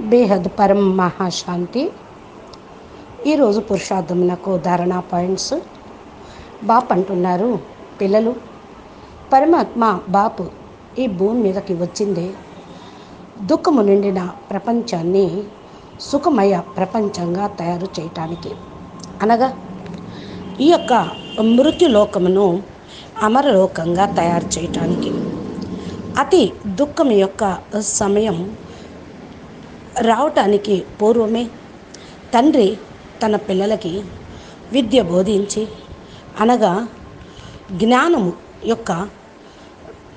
బేహద్ పరం మహాశాంతి. ఈరోజు పురుషార్థమునకు ధారణా పాయింట్స్. బాప్ అంటున్నారు పిల్లలు పరమాత్మ బాపు ఈ భూమి మీదకి వచ్చిందే. దుఃఖము నిండిన ప్రపంచాన్ని సుఖమయ ప్రపంచంగా తయారు చేయటానికి. అనగా ఈ యొక్క మృత్యులోకమును అమరలోకంగా తయారు చేయటానికి. అతి దుఃఖం యొక్క సమయం రావటానికి పూర్వమే తండ్రి తన పిల్లలకి విద్య బోధించి అనగా జ్ఞానము యొక్క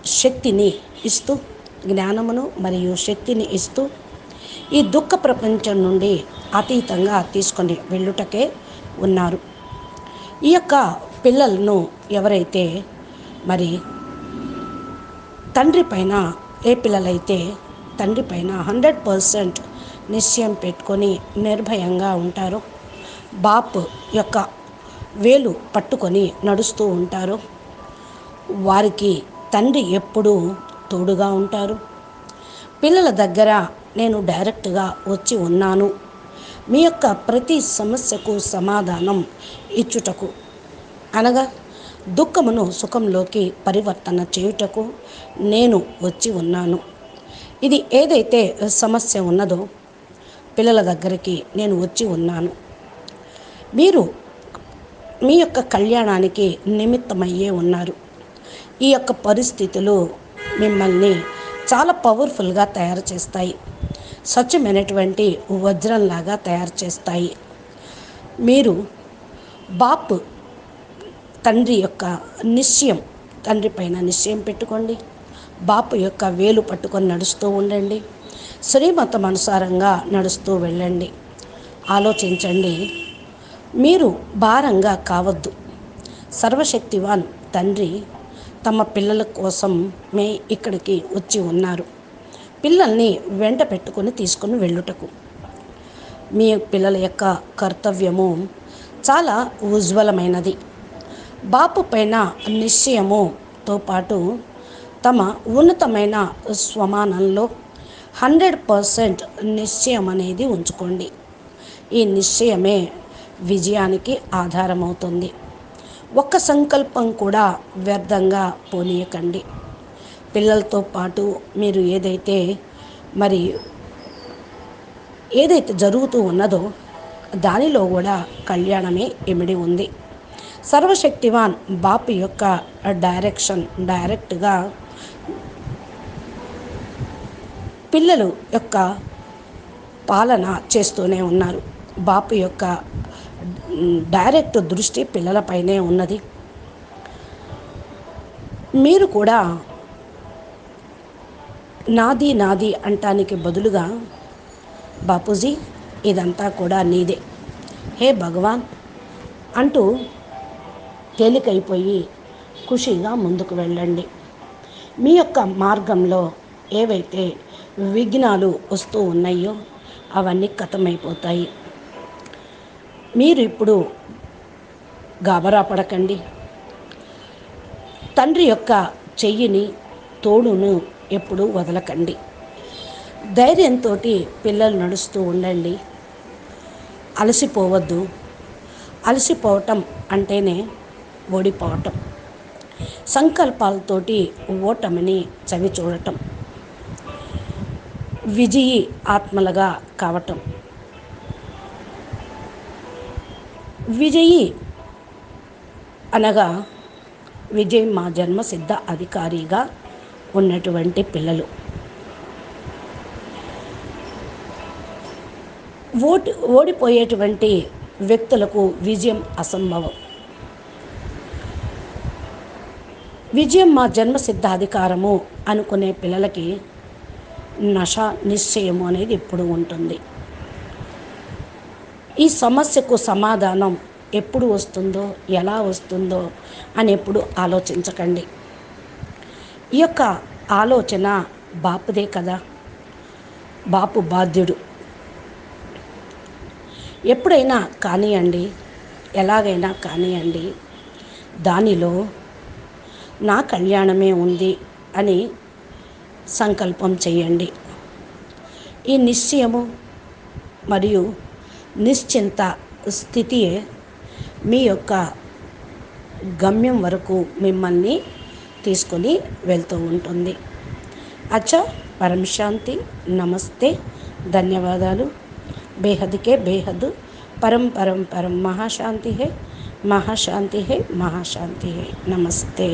శక్తిని ఇస్తూ జ్ఞానమును మరియు శక్తిని ఇస్తూ ఈ దుఃఖ ప్రపంచం నుండి అతీతంగా తీసుకొని వెళ్ళుటకే ఉన్నారు. ఈ యొక్క పిల్లలను ఎవరైతే మరి తండ్రి పైన ఏ పిల్లలైతే తండ్రి పైన హండ్రెడ్ పర్సెంట్ నిశ్చయం పెట్టుకొని నిర్భయంగా ఉంటారు. బాప్ యొక్క వేలు పట్టుకొని నడుస్తూ ఉంటారు. వారికి తండ్రి ఎప్పుడూ తోడుగా ఉంటారు. పిల్లల దగ్గర నేను డైరెక్ట్గా వచ్చి ఉన్నాను. మీ యొక్క ప్రతి సమస్యకు సమాధానం ఇచ్చుటకు. అనగా దుఃఖమును సుఖంలోకి పరివర్తన చేయుటకు నేను వచ్చి ఉన్నాను. ఇది ఏదైతే సమస్య ఉన్నదో పిల్లల దగ్గరికి నేను వచ్చి ఉన్నాను. మీరు మీ యొక్క కళ్యాణానికి నిమిత్తమయ్యే ఉన్నారు. ఈ యొక్క పరిస్థితులు మిమ్మల్ని చాలా పవర్ఫుల్గా తయారు చేస్తాయి. స్వచ్ఛమైనటువంటి వజ్రంలాగా తయారు చేస్తాయి. మీరు బాప్ తండ్రి యొక్క నిశ్చయం తండ్రి పైన నిశ్చయం పెట్టుకోండి. బాపు యొక్క వేలు పట్టుకొని నడుస్తూ ఉండండి. శ్రీమతం అనుసారంగా నడుస్తూ వెళ్ళండి. ఆలోచించండి. మీరు భారంగా కావద్దు. సర్వశక్తివాన్ తండ్రి తమ పిల్లల కోసం మే ఇక్కడికి వచ్చి ఉన్నారు. పిల్లల్ని వెంట పెట్టుకొని తీసుకొని వెళ్ళుటకు. మీ పిల్లల యొక్క కర్తవ్యము చాలా ఉజ్వలమైనది. బాపు పైన నిశ్చయముతో పాటు తమ ఉన్నతమైన స్వమానంలో హండ్రెడ్ పర్సెంట్ నిశ్చయం అనేది ఉంచుకోండి. ఈ నిశ్చయమే విజయానికి ఆధారమవుతుంది. ఒక్క సంకల్పం కూడా వ్యర్థంగా పోనీయకండి. పిల్లలతో పాటు మీరు ఏదైతే మరి ఏదైతే జరుగుతూ ఉన్నదో దానిలో కూడా కళ్యాణమే ఇమిడి ఉంది. సర్వశక్తివాన్ బాపు యొక్క డైరెక్షన్ డైరెక్ట్గా పిల్లలు యొక్క పాలన చేస్తూనే ఉన్నారు. బాపు యొక్క డైరెక్ట్ దృష్టి పిల్లలపైనే ఉన్నది. మీరు కూడా నాది నాది అంటానికి బదులుగా బాపూజీ ఇదంతా కూడా నీదే. హే భగవాన్! అంటూ తేలికైపోయి ఖుషిగా ముందుకు వెళ్ళండి. మీ యొక్క మార్గంలో ఏవైతే విఘ్నాలు వస్తూ ఉన్నాయో అవన్నీ కథమైపోతాయి. మీరు ఇప్పుడు గాబరా పడకండి. తండ్రి యొక్క చెయ్యిని తోడును ఎప్పుడూ వదలకండి. ధైర్యంతో పిల్లలు నడుస్తూ ఉండండి. అలసిపోవద్దు. అలసిపోవటం అంటేనే ఓడిపోవటం సంకల్పాలతోటి ఓటమిని చవి చూడటం విజయి ఆత్మలుగా కావటం. విజయి అనగా విజయ్ మా జన్మ సిద్ధ అధికారిగా ఉన్నటువంటి పిల్లలు. ఓటు ఓడిపోయేటువంటి వ్యక్తులకు విజయం అసంభవం. విజయం మా జన్మ సిద్ధాధికారము అనుకునే పిల్లలకి నష నిశ్చయము అనేది ఎప్పుడు ఉంటుంది? ఈ సమస్యకు సమాధానం ఎప్పుడు వస్తుందో ఎలా వస్తుందో అని ఎప్పుడు ఆలోచించకండి. ఈ యొక్క ఆలోచన బాపుదే కదా? బాపు బాధ్యుడు. ఎప్పుడైనా కానివ్వండి ఎలాగైనా కానివ్వండి దానిలో నా కళ్యాణమే ఉంది అని సంకల్పం చేయండి. ఈ నిశ్చయము మరియు నిశ్చింత స్థితియే మీ యొక్క గమ్యం వరకు మిమ్మల్ని తీసుకొని వెళ్తూ ఉంటుంది. అచ్చా పరమశాంతి నమస్తే ధన్యవాదాలు. బేహద్కే బేహద్ పరం పరం పరం మహాశాంతి హే మహాశాంతి హే మహాశాంతి. హే నమస్తే.